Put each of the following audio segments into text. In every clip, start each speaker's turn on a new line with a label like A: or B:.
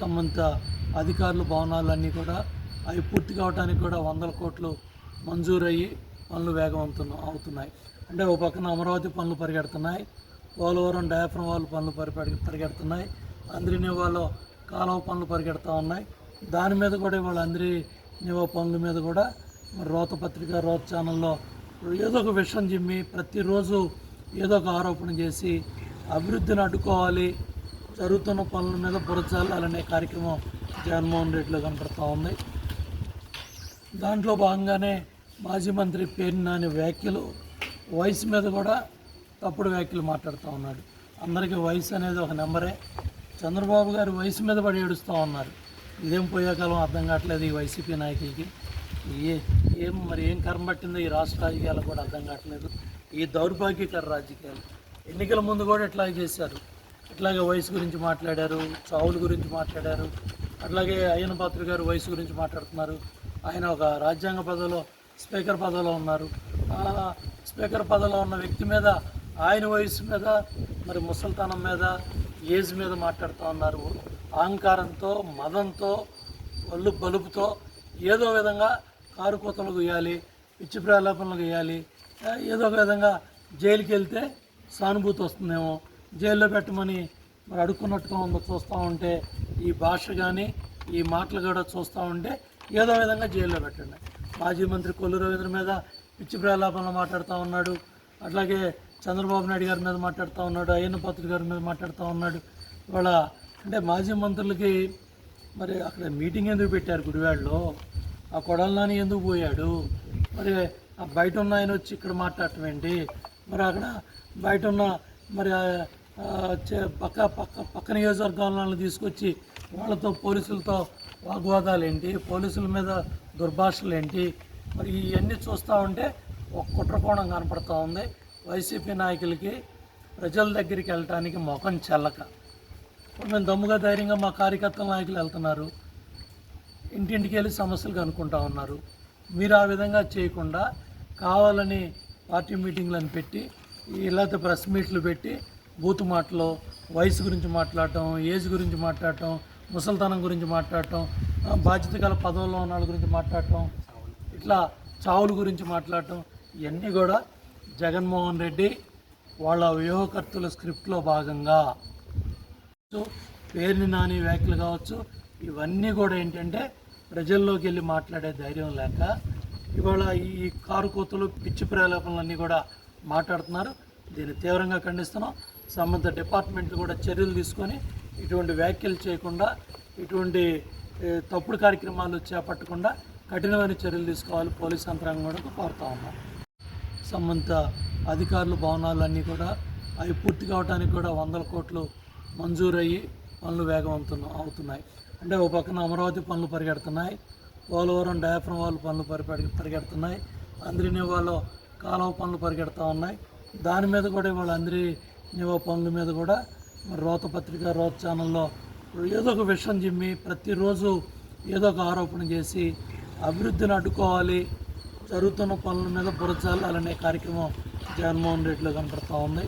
A: సంబంధిత అధికారులు భవనాలన్నీ కూడా అవి పూర్తి కావడానికి కూడా వందల కోట్లు మంజూరయ్యి పనులు వేగవంతం అవుతున్నాయి. అంటే ఒక పక్కన అమరావతి పనులు పరిగెడుతున్నాయి. పోలవరం డయాఫ్రమ్ వాళ్ళు పనులు పరి పరిగెడుతున్నాయి. అందరినివాలో కాలువ పనులు పరిగెడుతూ ఉన్నాయి. దాని మీద కూడా ఇవాళ అందరి నివా పనుల మీద కూడా మరి రోత పత్రిక రోత ఛానల్లో ఏదో ఒక విషయం జిమ్మి ప్రతిరోజు ఏదో ఒక ఆరోపణ చేసి అభివృద్ధిని అడ్డుకోవాలి జరుగుతున్న పనుల మీద బురచాలనే కార్యక్రమం జగన్మోహన్ రెడ్డిలో కనపడుతూ ఉంది. దాంట్లో భాగంగానే మాజీ మంత్రి పేరు నాని వ్యాఖ్యలు వయసు మీద కూడా తప్పుడు వ్యాఖ్యలు మాట్లాడుతూ ఉన్నాడు. అందరికీ వయసు అనేది ఒక నెంబరే. చంద్రబాబు గారు వయసు మీద పడి ఏడుస్తూ ఉన్నారు. ఇదేం పోయేకాలం అర్థం కావట్లేదు ఈ వైసీపీ నాయకులకి. ఏ ఏం మరి ఏం కర్మ పట్టిందో ఈ రాష్ట్ర రాజకీయాలు కూడా అర్థం కావట్లేదు. ఈ దౌర్భాగ్యకర రాజకీయాలు. ఎన్నికల ముందు కూడా ఇట్లా చేశారు. ఇట్లాగే వయసు గురించి మాట్లాడారు చావుల గురించి మాట్లాడారు అట్లాగే అయ్యన పాత్రి గారు వయసు గురించి మాట్లాడుతున్నారు. ఆయన ఒక రాజ్యాంగ పదవిలో స్పీకర్ పదవిలో ఉన్నారు. స్పీకర్ పదవిలో ఉన్న వ్యక్తి మీద ఆయన వయసు మీద మరి ముసల్తానం మీద ఏజ్ మీద మాట్లాడుతూ ఉన్నారు. అహంకారంతో మదంతో ఒళ్ళు బలుపుతో ఏదో విధంగా కారు వేయాలి గీయాలి పిచ్చి ప్రలాపనలు గీయాలి ఏదో ఒక విధంగా జైలుకి వెళ్తే సానుభూతి వస్తుందేమో. జైల్లో పెట్టమని మరి అడుక్కున్నట్టుగా ఉందో చూస్తూ ఉంటే ఈ భాష కానీ ఈ మాటలు కూడా చూస్తూ ఉంటే ఏదో విధంగా జైల్లో పెట్టండి. మాజీ మంత్రి కొల్లు రవీంద్ర మీద పిచ్చి ప్రలాపనలు మాట్లాడుతూ ఉన్నాడు. అట్లాగే చంద్రబాబు నాయుడు గారి మీద మాట్లాడుతూ ఉన్నాడు. అయ్యన్న పాత్ర గారి మీద మాట్లాడుతూ ఉన్నాడు. ఇవాళ అంటే మాజీ మంత్రులకి మరి అక్కడ మీటింగ్ ఎందుకు పెట్టారు గుడివాడలో? ఆ కొడలనాని ఎందుకు పోయాడు? మరి ఆ బయట ఉన్న ఆయన వచ్చి ఇక్కడ మాట్లాడటం ఏంటి? మరి అక్కడ బయట ఉన్న మరి పక్క పక్క పక్క నియోజకవర్గాలను తీసుకొచ్చి వాళ్ళతో పోలీసులతో వాగ్వాదాలు ఏంటి పోలీసుల మీద దుర్భాషలు ఏంటి మరి ఇవన్నీ చూస్తూ ఉంటే ఒక కుట్రకోణం కనపడుతూ ఉంది. వైసీపీ నాయకులకి ప్రజల దగ్గరికి వెళ్ళటానికి ముఖం చెల్లక. ఇప్పుడు మేము దమ్ముగా ధైర్యంగా మా కార్యకర్తల నాయకులు వెళ్తున్నారు. ఇంటింటికి వెళ్ళి సమస్యలు కనుక్కుంటా ఉన్నారు. మీరు ఆ విధంగా చేయకుండా కావాలని పార్టీ మీటింగ్లను పెట్టి ఇలాంటి ప్రెస్ మీట్లు పెట్టి బూతు మాటలు వయసు గురించి మాట్లాడటం ఏజ్ గురించి మాట్లాడటం ముసల్తనం గురించి మాట్లాడటం బాధ్యత గల పదవుల్లో ఉన్న వాళ్ళ గురించి మాట్లాడటం ఇట్లా చావుల గురించి మాట్లాడటం ఇవన్నీ కూడా జగన్మోహన్ రెడ్డి వాళ్ళ వ్యూహకర్తల స్క్రిప్ట్లో భాగంగా. పేరుని నాని వ్యాఖ్యలు కావచ్చు ఇవన్నీ కూడా ఏంటంటే ప్రజల్లోకి వెళ్ళి మాట్లాడే ధైర్యం లేక ఇవాళ ఈ కారు కోతలు పిచ్చి ప్రలాపనలన్నీ కూడా మాట్లాడుతున్నారు. దీన్ని తీవ్రంగా ఖండిస్తున్నాం. సంబంధిత డిపార్ట్మెంట్లు కూడా చర్యలు తీసుకొని ఇటువంటి వ్యాఖ్యలు చేయకుండా ఇటువంటి తప్పుడు కార్యక్రమాలు చేపట్టకుండా కఠినమైన చర్యలు తీసుకోవాలి పోలీస్ యంత్రాంగం కూడా కోరుతా ఉన్నాం. సంబంధిత అధికారులు భవనాలన్నీ కూడా అవి పూర్తి కావడానికి కూడా వందల కోట్లు మంజూరయ్యి పనులు వేగవంతం అవుతున్నాయి. అంటే ఒక పక్కన అమరావతి పనులు పరిగెడుతున్నాయి పోలవరం డయాఫ్రమ్ వాళ్ళు పనులు పరిపెడి పరిగెడుతున్నాయి అందరినీ వాళ్ళు కాలువ పనులు పరిగెడుతూ ఉన్నాయి. దాని మీద కూడా ఇవాళ అందరి నివా పనుల మీద కూడా మరి రోత పత్రిక రోత ఛానల్లో ఏదో ఒక విషయం జిమ్మి ప్రతిరోజు ఏదో ఒక ఆరోపణ చేసి అభివృద్ధిని అడ్డుకోవాలి జరుగుతున్న పనుల మీద బురచాలనే కార్యక్రమం జగన్మోహన్ రెడ్డిలో కనపడుతూ ఉంది.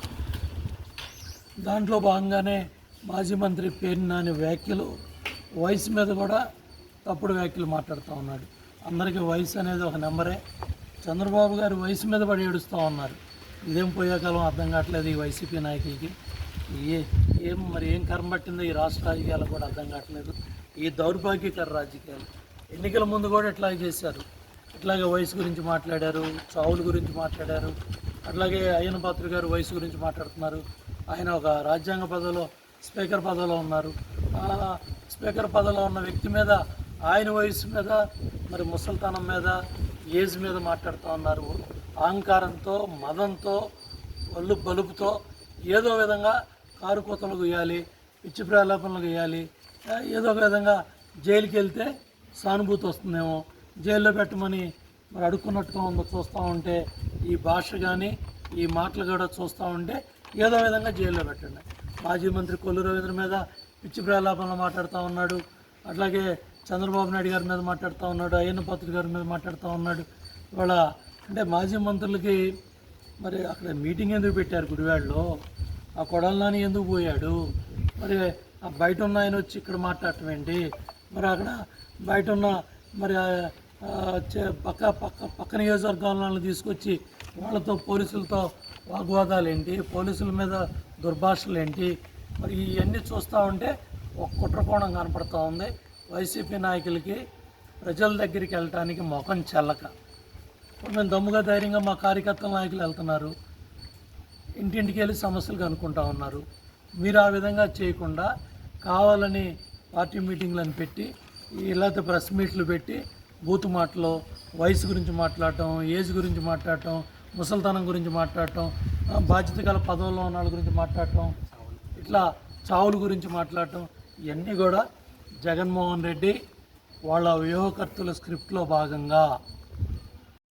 A: దాంట్లో భాగంగానే మాజీ మంత్రి పేరు నాని వ్యాఖ్యలు వయసు మీద కూడా తప్పుడు వ్యాఖ్యలు మాట్లాడుతూ ఉన్నాడు. అందరికీ వయసు అనేది ఒక నెంబరే. చంద్రబాబు గారు వయసు మీద పడి ఏడుస్తూ ఉన్నారు. ఇదేం పోయేకాలం అర్థం కావట్లేదు ఈ వైసీపీ నాయకులకి. ఏ ఏం మరి ఏం కర్మ పట్టిందో ఈ రాష్ట్ర రాజకీయాలు కూడా అర్థం కావట్లేదు. ఈ దౌర్భాగ్యకర రాజకీయాలు. ఎన్నికల ముందు కూడా ఇట్లాగే చేశారు. ఇట్లాగే వయసు గురించి మాట్లాడారు చావుల గురించి మాట్లాడారు. అట్లాగే అయ్యన పాత్ర గారు వయసు గురించి మాట్లాడుతున్నారు. ఆయన ఒక రాజ్యాంగ పదవిలో స్పీకర్ పదవిలో ఉన్నారు. స్పీకర్ పదవిలో ఉన్న వ్యక్తి మీద ఆయన వయసు మీద మరి ముసల్తానం మీద ఏజ్ మీద మాట్లాడుతూ ఉన్నారు. అహంకారంతో మదంతో ఒళ్ళు బలుపుతో ఏదో విధంగా కారు కూతలు వేయాలి పిచ్చి ప్రలాపనలు గీయాలి ఏదో ఒక విధంగా జైలుకి వెళ్తే సానుభూతి వస్తుందేమో. జైల్లో పెట్టమని మరి అడుక్కున్నట్టుగా ఉందో చూస్తూ ఉంటే ఈ భాష కానీ ఈ మాటలు కూడా చూస్తూ ఉంటే ఏదో విధంగా జైల్లో పెట్టండి. మాజీ మంత్రి కొల్లు రవీంద్ర మీద పిచ్చి ప్రలాపనలు మాట్లాడుతూ ఉన్నాడు. అట్లాగే చంద్రబాబు నాయుడు గారి మీద మాట్లాడుతూ ఉన్నాడు. అయ్యన్న పాత్ర గారి మీద మాట్లాడుతూ ఉన్నాడు. ఇవాళ అంటే మాజీ మంత్రులకి మరి అక్కడ మీటింగ్ ఎందుకు పెట్టారు గుడివాడలో? ఆ కొడలనాని ఎందుకు పోయాడు? మరి ఆ బయట ఉన్న ఆయన వచ్చి ఇక్కడ మాట్లాడటం ఏంటి? మరి అక్కడ బయట ఉన్న మరి చే- పక్క పక్క పక్క నియోజకవర్గాలను తీసుకొచ్చి వాళ్ళతో పోలీసులతో వాగ్వాదాలు ఏంటి? పోలీసుల మీద దుర్భాషలు ఏంటి? మరి ఇవన్నీ చూస్తూ ఉంటే ఒక కుట్రకోణం కనపడుతూ ఉంది. వైసీపీ నాయకులకి ప్రజల దగ్గరికి వెళ్ళటానికి ముఖం చెల్లక. మేము దమ్ముగా ధైర్యంగా మా కార్యకర్తల నాయకులు వెళ్తున్నారు. ఇంటింటికి వెళ్ళి సమస్యలు కనుక్కుంటా ఉన్నారు. మీరు ఆ విధంగా చేయకుండా కావాలని పార్టీ మీటింగ్లను పెట్టి ఇలాంటి ప్రెస్ మీట్లు పెట్టి బూతు మాటలు వయసు గురించి మాట్లాడటం ఏజ్ గురించి మాట్లాడటం ముసలితనం గురించి మాట్లాడటం బాధ్యత గల పదవుల్లో ఉన్న వాళ్ళ గురించి మాట్లాడటం ఇట్లా చావుల గురించి మాట్లాడటం ఇవన్నీ కూడా జగన్మోహన్ రెడ్డి వాళ్ళ వ్యూహకర్తల స్క్రిప్ట్లో భాగంగా